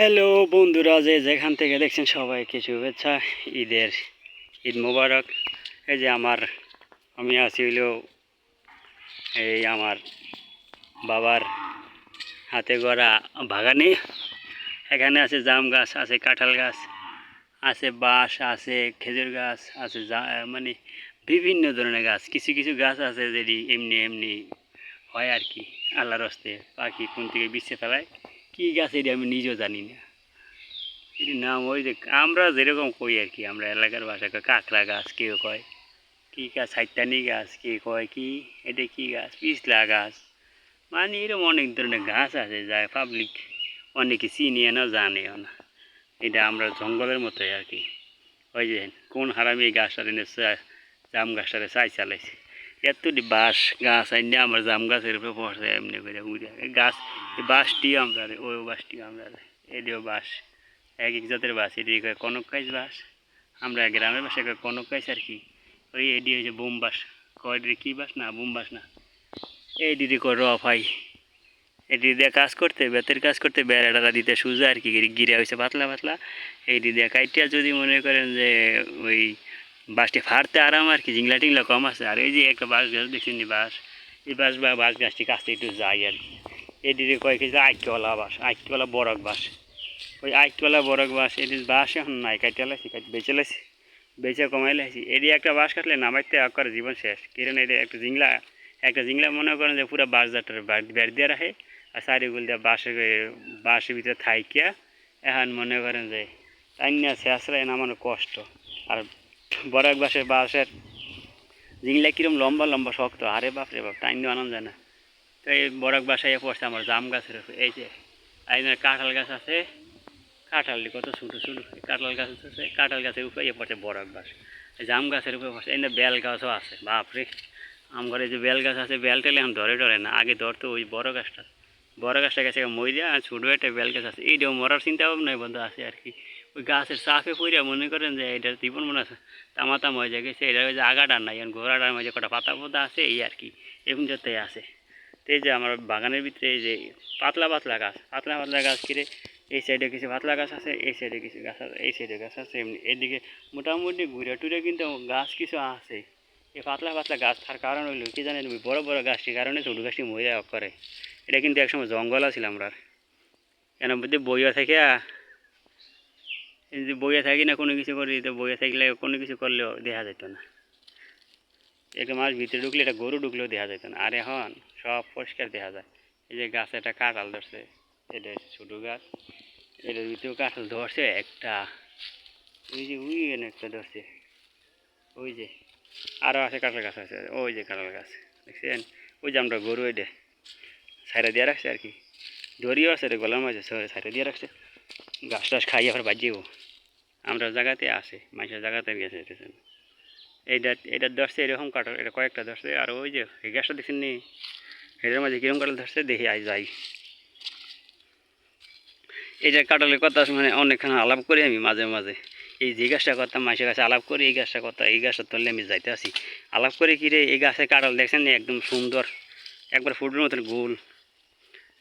Hello বন্ধুরা, যে যেখান থেকে দেখছেন সবাইকে শুভেচ্ছা, ঈদের ঈদ মোবারক। এই যে আমার, আমি আছি হইল এই আমার বাবার হাতে গড়া বাগানে। এখানে আছে জাম গাছ, আছে কাঁঠাল গাছ, আছে বাঁশ, আছে খেজুর গাছ, আছে মানে বিভিন্ন ধরনের গাছ। কিছু কিছু গাছ আছে যেটি এমনি এমনি হয় আর কি, আল্লাহর হস্তে পাখি কোন থেকে বিচ্ছে ফেলায়। কী গাছ এটি আমি নিজেও জানি না। এটি নাম ওই যে আমরা যেরকম কই আর কি, আমরা এলাকার ভাষা কই কাঁকড়া গাছ কেউ কয়, কী গাছ সাইতানি গাছ কে কয়, কি, এটা কি গাছ, পিছলা গাছ মানে এরকম অনেক ধরনের গাছ আছে যা পাবলিক অনেকে চিনিয়ে না, জানেও না। এটা আমরা জঙ্গলের মতোই আর কি। ওই যে কোন হারামি গাছটা এনে চা- জাম গাছটারে চাই চালাইছে। এতটি বাঁশ গাছ, আইনে আমার জাম গাছের উপরে পড়ছে এমনি করে উড়ে। গাছ বাঁশটি আমরা ওই বাঁশটি আমরা। এটিও বাঁশ এক এক জাতের বাঁশ এটি কনক গাছ বাঁশ আমরা গ্রামের কয় কনক গাছ আর কি। ওই এটি হচ্ছে বোম বাঁশ কয় এটি কী বাঁশ না, বোম বাঁশ না। এই দিদি কয় রফাই এটি দিয়ে কাজ করতে, বেতের কাজ করতে বেড়াটা দিতে সুজা আর কি, গিরে হয়েছে পাতলা পাতলা। এই দিয়ে কাইটিয়া যদি মনে করেন যে ওই বাসটি ফাড়তে আরাম আর কি, জিংলা টিংলা কম আছে। আর এই যে একটা বাঁশ গাছ দেখছেন নি বাঁশ এই বাঁশ বা বাঁশ গাছটি কাছতে একটু যাই আর কি। এটিতে কয়েক কেজি আইকওয়ালা বাঁশ আইকওয়ালা বরক বাঁশ ওই আইকওয়ালা বরক বাঁশ এটি বাঁশ এখন নাই কাটিয়ে লাইছি কাটি বেঁচে লাইছি, বেঁচে কমাই লাইছি। এটি একটা বাঁশ কাটলে নামাইতে করে জীবন শেষ। কারণ এটা একটা জিংলা একটা জিংলা মনে করেন যে পুরো বাঁশ জাটার বেড় দিয়ে রাখে, আর চারিগুল দিয়ে বাঁশের বাঁশের ভিতরে থাইকিয়া এখন মনে করেন যে তাই না শেষরাই নামানো কষ্ট। আর বরক বাঁশের বাঁশের জিংলা কিরম লম্বা লম্বা, শক্ত। আরে বাপ রে বাপ, টাইম আনন্দ যায় না। তো এই বরক বাসায় পড়ছে আমার জাম গাছের এই যে যে কাঁঠাল গাছ আছে, কাঁঠাল কত ছোটো ছোটো কাঁঠাল গাছ আছে কাঁঠাল গাছের উপরে ইয়ে পড়ছে বরক গাছ এই জাম গাছের উপরে পড়ছে এই বেল গাছও আছে, বাপরে। আম ঘরে যে বেল গাছ আছে, বেল টেলে এখন ধরে ধরে না, আগে ধরতো ওই বড় গাছটা। বড় গাছটা গেছে মই দিয়া ছোটো একটা বেল গাছ আছে। এইটাও মরার চিন্তা ভাবনা বন্ধু আছে আর কি। গাছের চাপে পড়িয়া মনে করেন যে এটা জীবন মনে আছে তামাতাম হয়ে যায়, গেছে এটা যে আগাটা নাই, এখন ঘোড়াটার মাঝে কটা পাতা পাতা আছে, এই আর কি এরকম যাতে আছে। তো এই যে আমার বাগানের ভিতরে এই যে পাতলা পাতলা গাছ, পাতলা পাতলা গাছ কিরে এই সাইডে কিছু পাতলা গাছ আছে, এই সাইডে কিছু গাছ আছে, এই সাইডে গাছ আছে, এমনি এদিকে মোটামুটি ঘুরে টুরে কিন্তু গাছ কিছু আছে। এই পাতলা পাতলা গাছ থাকার কারণ হইল কি জানেন বড় বড় গাছটির কারণে ছোটো গাছটি যাওয়া করে এটা কিন্তু একসময় জঙ্গল আছিল আমরা কেন বুঝতে বইয়া থেকে এই যে বইয়া থাকি না, কোনো কিছু করি, তো বইয়া থাকলে কোনো কিছু করলেও দেখা যেত না। একটা মাছ ভিতরে ঢুকলে, একটা গরু ঢুকলেও দেখা যেত না। আর এখন সব পরিষ্কার দেখা যায়। এই যে গাছে একটা কাঁঠাল ধরছে, এটা ছোটো গাছ। এটার ভিতরেও কাঁঠাল ধরছে, একটা ওই যে এনে একটা ধরছে। ওই যে আরও আছে কাঁঠাল গাছ আছে, ওই যে কাঁঠাল গাছ। দেখছেন? ওই যে আমরা গরু এটা সাইডে দিয়ে রাখছে আর কি। দড়িও আছে রে গলার মাঝে সাইডে দিয়ে রাখছে। গাছ টাছ খাই আবার বাজিব। আমরা জায়গাতে আছে, মানুষের জায়গাতে গেছে, দেখছেন? এইটা এটা ধরছে এরকম কাটার এটা কয়েকটা ধরছে, আর ওই যে এই গাছটা দেখছেন নি এটার মাঝে কিরম কাটাল ধরছে, দেখি আই যাই। এই যে কাটালের কথা মানে অনেকখানে আলাপ করি আমি মাঝে মাঝে। এই যে গাছটা কথা মাসের কাছে আলাপ করি, এই গাছটা কথা, এই গাছটা তুললে আমি যাইতে আসি। আলাপ করে কি রে, এই গাছের কাটাল দেখছেন নি একদম সুন্দর, একবার ফুটের মতন গোল।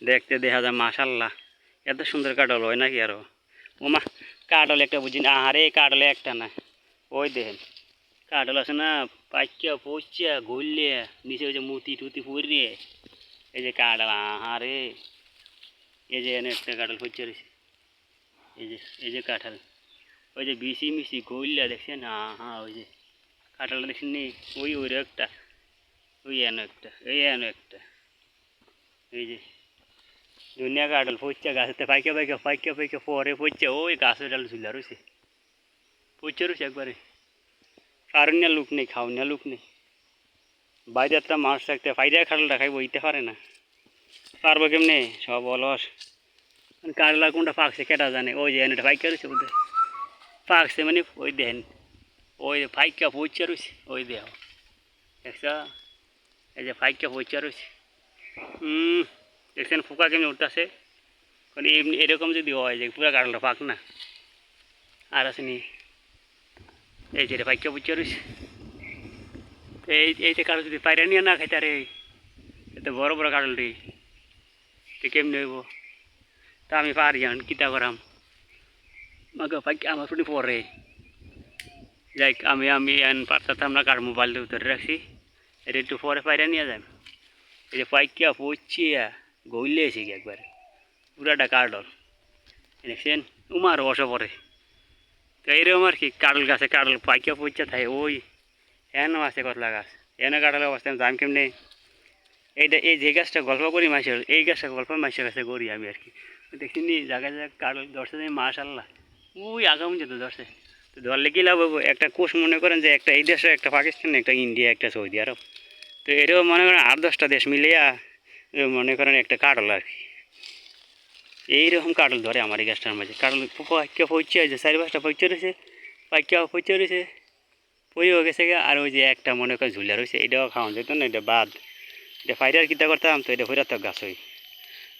দেখতে দেখা যায়, মাশাল্লাহ। এত সুন্দর কাটল হয় নাকি আরও? ওমা, কাটল একটা বুঝি না। আরে কাটলে একটা না। ওই দেখেন, কাটল আছে না পাইকা পচিয়া গলিয়ে নিচে ওই যে মুতি টুতি পরিয়ে এই যে কাটল, আহারে। এই যে এনে একটা কাটল পচিয়া রয়েছে এই যে এই যে কাঁঠাল। ওই যে বিসি মিশি গলিয়া দেখছেন? আহা, ওই যে কাঁঠালটা দেখছেন নি? ওই ওই একটা। ওই এনো একটা, এই এনো একটা। এই যে দুনিয়া কাটল পচা গাছেতে পাইকা পাইকা পাইকা পাইকা পরে পচা ওই গাছের ডাল ঝুলা রয়েছে পচা রয়েছে একবারে কারণিয়া লোক নেই খাওয়ানিয়া লোক নেই বাইরে একটা মাছ থাকতে ফাইডা খাটলটা খাই বইতে পারে না পারব কেমনে সব অলস কাটলা কোনটা পাকছে কেটা জানে ওই যে এটা পাইকা রয়েছে বোধ পাকছে মানে ওই দেন ওই ফাইকা পচা রয়েছে ওই দেহ দেখছ এই যে ফাইকা পচা রয়েছে হুম দেখছেন, ফুকা কেমনি উঠতেছে? মানে এমনি এরকম যদি হয় যে পুরা কাটলটা পাক না। আর আছে নি, এই যে পাইকা বুঝছে রয়েছে এই এইটা কাটল যদি পাইরা নিয়ে না খাইতে রে, এত বড় বড় কাটল রে, তো কেমনি হইব? তা আমি পারি এখন কিতা করাম? আমাকে পাই আমার ছুটি পরে যাই আমি আমি এন পারতাম না কার মোবাইল ধরে রাখছি। এটা একটু পরে পাইরা নিয়ে যাই যে পাইকিয়া পচিয়া গইলে এসে গিয়ে একবার। পুরাটা কার্ডল দেখছেন? উমার বসে পড়ে। তো এইরকম আর কি কাডল গাছে কাডল পাইকিয়া পচিয়া থাকে ওই এন আছে কতলা গাছ? এনে কাডল অবস্থা দাম কেমনে? এইটা এই যে গাছটা গল্প করি মাসের এই গাছটা গল্প মাসের কাছে করি আমি আর কি। দেখিনি, জায়গায় জায়গায় কাডল ধরছে যে মাস আল্লাহ ওই আগাম যেত ধরছে। তো ধরলে কি লাভ একটা কোষ মনে করেন যে একটা এই দেশে একটা পাকিস্তান, একটা ইন্ডিয়া, একটা সৌদি আরব। তো এটাও মনে করেন আট দশটা দেশ মিলিয়া মনে করেন একটা কাটল আর কি। এইরকম কাটল ধরে আমার এই গাছটার মাঝে। কাটল পাইকা পৌঁছে আছে চারি পাঁচটা পৌঁছে রয়েছে পাইকা পৌঁছে রয়েছে পইও গেছে আর ওই যে একটা মনে করেন ঝুলিয়া রয়েছে, এটাও খাওয়া যেত না, এটা বাদ। এটা ফাইরার কিতা করতাম তো, এটা হইরাতক গাছ হই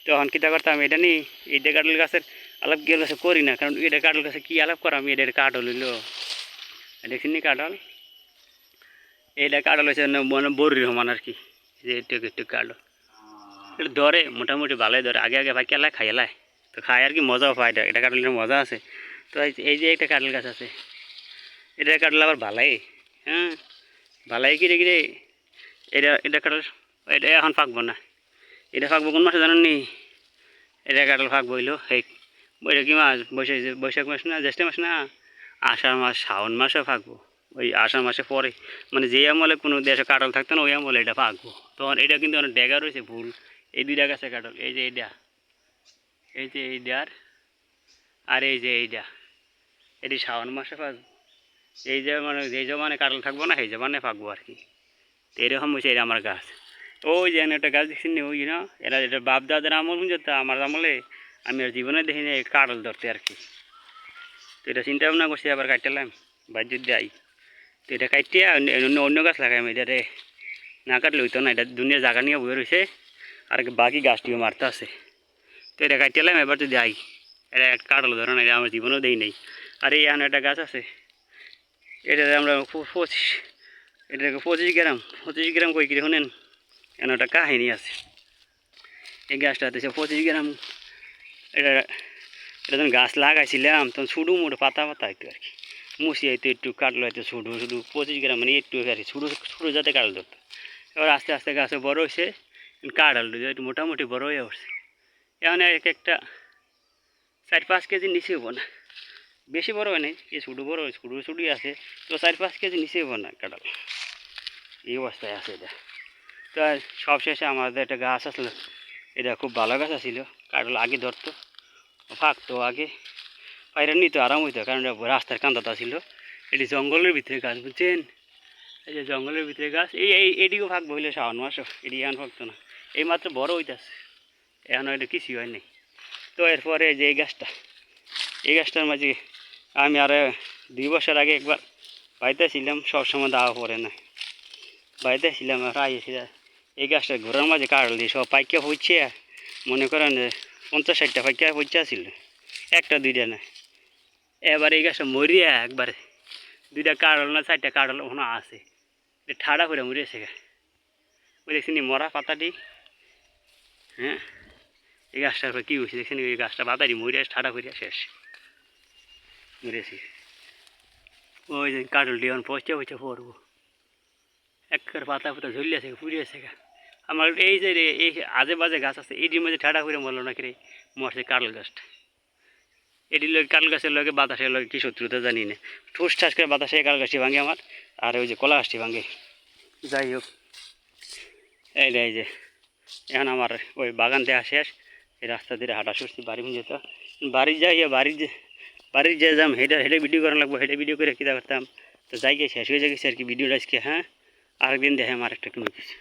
তখন কিতা করতাম, এটা নি এইটা কাটল গাছের আলাপ গেলে করি না, কারণ এটা কাটল গাছে কি আলাপ করাম, এটা কাটল হইল। দেখছি নি কাটল এইটা কাটল হয়েছে মানে বড়ির সমান আর কি, যে একটু একটু কাটল এটা ধরে মোটামুটি ভালোই ধরে আগে আগে ভাই কেলায় খাইলায় তো খায় আর কি মজাও পায় এটা এটা কাটলের মজা আছে। তো এই- যে একটা কাটল গাছ আছে। এটা কাটলে আবার ভালাই। হ্যাঁ ভালাই কিরে কিরে এটা এটা কাটল, এটা এখন পাকবো না। এটা পাকবো কোন মাসে জানেন নি এটা কাটল পাকবো হইল এই এটা কি মাস বৈশাখ বৈশাখ মাস না, জ্যৈষ্ঠ মাস না? আষাঢ় মাস শ্রাবণ মাসে পাকবো ওই আষাঢ় মাসে পরে। মানে যে আমলে কোনো দেশে কাটল থাকতো না, ওই আমলে এটা পাকবো তখন এটা কিন্তু অনেক ডেগা রয়েছে ভুল। এই দুইটা গাছে কাটল এই যে এইটা এই যে এইটার আর এই যে এইটা এটি শ্রাবণ মাসে পাকবো এই যে মানে যেই জমানে কাটল থাকব না, সেই জমানে পাকবো আর কি। তো এরকম হয়েছে এটা আমার গাছ। ওই যে একটা গাছ দেখছি না, ওই না, এরা এটা বাপ দাদার আমল বুঝতে আমার আমলে আমি আর জীবনে দেখিনি কাটল ধরতে আর কি। তো এটা চিন্তা ভাবনা করছি, আবার কাটলাম বাজ্য দেয় তো এটা কাটিয়ে অন্য অন্য গাছ লাগাই আমি এটারে না কাটলে হইতো না, এটা দুনিয়া জায়গা নিয়ে বয়ে রয়েছে আর বাকি গাছটিও মারতে আছে। তো এটা কাটিলাম এবার তো যাই এটা কাটল ধরে না আমার জীবনেও দেই নেই। আর এই এখানে একটা গাছ আছে, এটাতে আমরা পঁচিশ, এটাকে পঁচিশ গ্রাম পঁচিশ গ্রাম কই কিনে শুনেন? এখানে একটা কাহিনী আছে। এই গাছটাতে সে পঁচিশ গ্রাম, এটা এটা যখন গাছ লাগাইছিলাম, তখন শুধু মোটো পাতা পাতা হইতো আর কি। মুসি হইতো একটু, কাটলো হয়তো শুধু শুধু পঁচিশ গ্রাম মানে একটু আর কি শুধু শুধু যাতে কাটল। ধরতো এবার আস্তে আস্তে গাছে বড় হয়েছে কাটাল একটু মোটামুটি বড় হয়ে উঠছে। এখন এক একটা চার পাঁচ কেজি নিচে হব না। বেশি বড় হয় নাই, এই ছোটো বড় ছোটো ছুটি আছে, তো চার পাঁচ কেজি নিচে হব না কাটাল এই অবস্থায় আছে এটা। তো আর সব শেষে আমাদের একটা গাছ আসলো এটা খুব ভালো গাছ আছিল কাটল আগে ধরতো, ফাঁকতো আগে, পায়রা নিত আরাম হইতো, কারণ রাস্তার কান্দাটা ছিল। এটি জঙ্গলের ভিতরে গাছ, বুঝছেন? এই যে জঙ্গলের ভিতরে গাছ, এই এদিকেও ফাঁকবো, হইলে শ্রাবণ মাসও, এটি এখন ফাঁকতো না। এই মাত্র বড় হইতাছে। এখন এটা কিছুই হয় নাই। তো এরপরে যে এই গাছটা, এই গাছটার মাঝে আমি আর দুই বছর আগে একবার বাড়িতে ছিলাম সবসময় দাওয়া পড়ে না। বাড়িতে ছিলাম আর এই গাছটা ঘোরার মাঝে কাটল দিয়ে সব পাইকা হচ্ছে মনে করেন পঞ্চাশ ষাটটা পাইকা হচ্ছে ছিল একটা, দুইটা না। এবার এই গাছটা মরিয়া একবারে, দুইটা কাটল না, চারটা কাটল ওখানে আছে। ঠাডা করে মরিয়েছে গা। ওই দেখছি মরা পাতাটি হ্যাঁ? এই গাছটার উপরে কী হয়েছে? দেখছেন এই গাছটা পাতাটি মরিয়া, ঠাডা করিয়া শেষ। মরেছি ওই যে কাটলটি এখন পচে পচে পড়ব। একের পাতা পাতা ঝুলিয়েছে পুড়িয়েছে গা। আমার এই যে রে, এই আজে বাজে গাছ আছে, এটির মধ্যে ঠাডা করে মরলো নাকি রে? মরছে কাটল গাছটা। এটির লোক কাটল গাছের লোকে বাতাসের লোকে কী শত্রুতা জানি না। ঠুস ঠাস করে বাতাসে কাটল গাছটি ভাঙে আমার, আর ওই যে কলা গাছটি ভাঙে। যাই হোক। এই যে। এখন আমার ওই বাগান দেওয়া শেষ। এই রাস্তা দিয়ে হাঁটা সুস্থি বাড়ি যেত বাড়ি যাই বাড়ির যে বাড়ির যে যাম, হেঁটে হেঁটে ভিডিও করা লাগবো, হেঁটে ভিডিও করে কী করতাম। তো যাই গিয়ে শেষ হয়ে যাই গেছে আর কি ভিডিওটা আজকে হ্যাঁ? আরেকদিন দেখে আমার একটা কমে কিছু